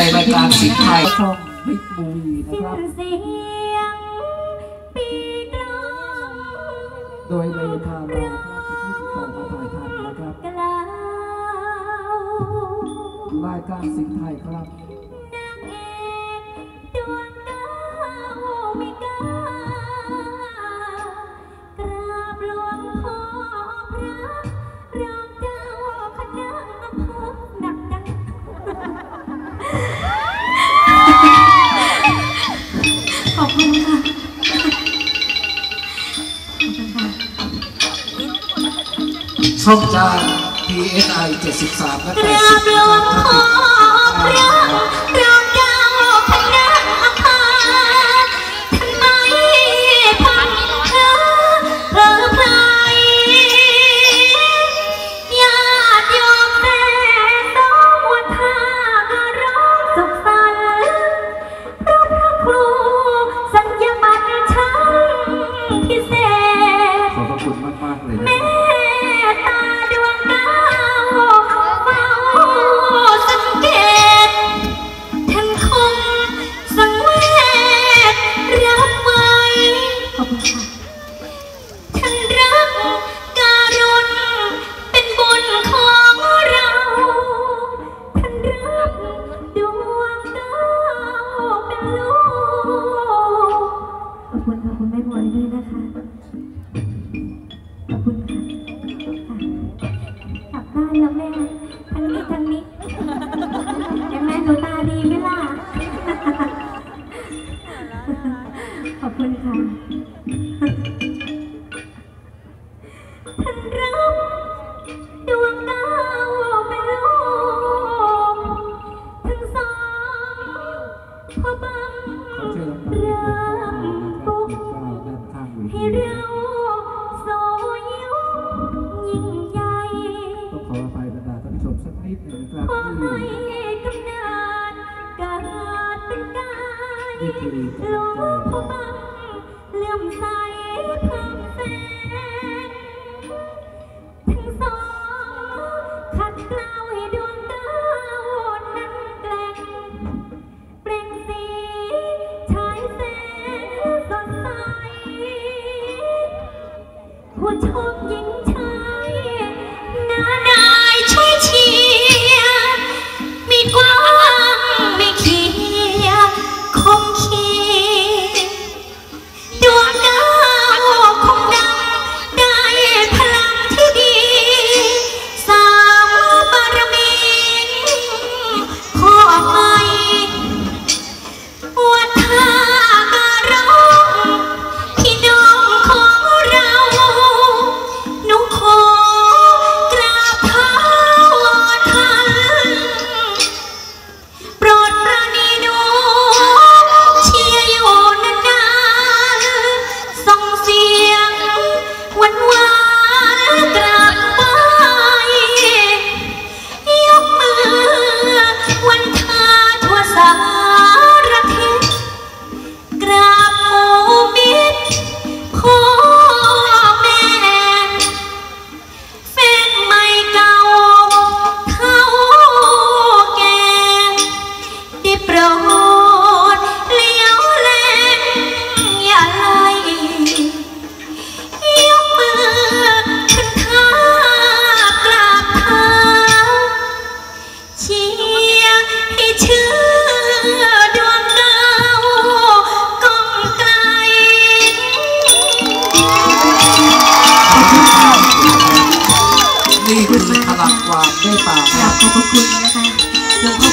ในรายการสิทธิ์ไทยช่องบิ๊กบูวีนะครับ โดยเลทาราที่ต่อมาถ่ายทำนะครับรายการสิทธิ์ไทยครับ ช่องจาง PSI 73และ83พระบรมขอพร อบคุณค่ะคุณแม่บวด้วยนะคะ ขอบคุณค่ะกลับบ้านแล้วแม่ ทั้งนี้ทั้งนี้แม่หนูตาดี หลวงผู้บังเลื่อมใสพัมแสน ให้เชื่อดวงดาวกองไกล นี่คือพลังความเมตตา กราบขอบพระคุณนะคะหลวงพ่อ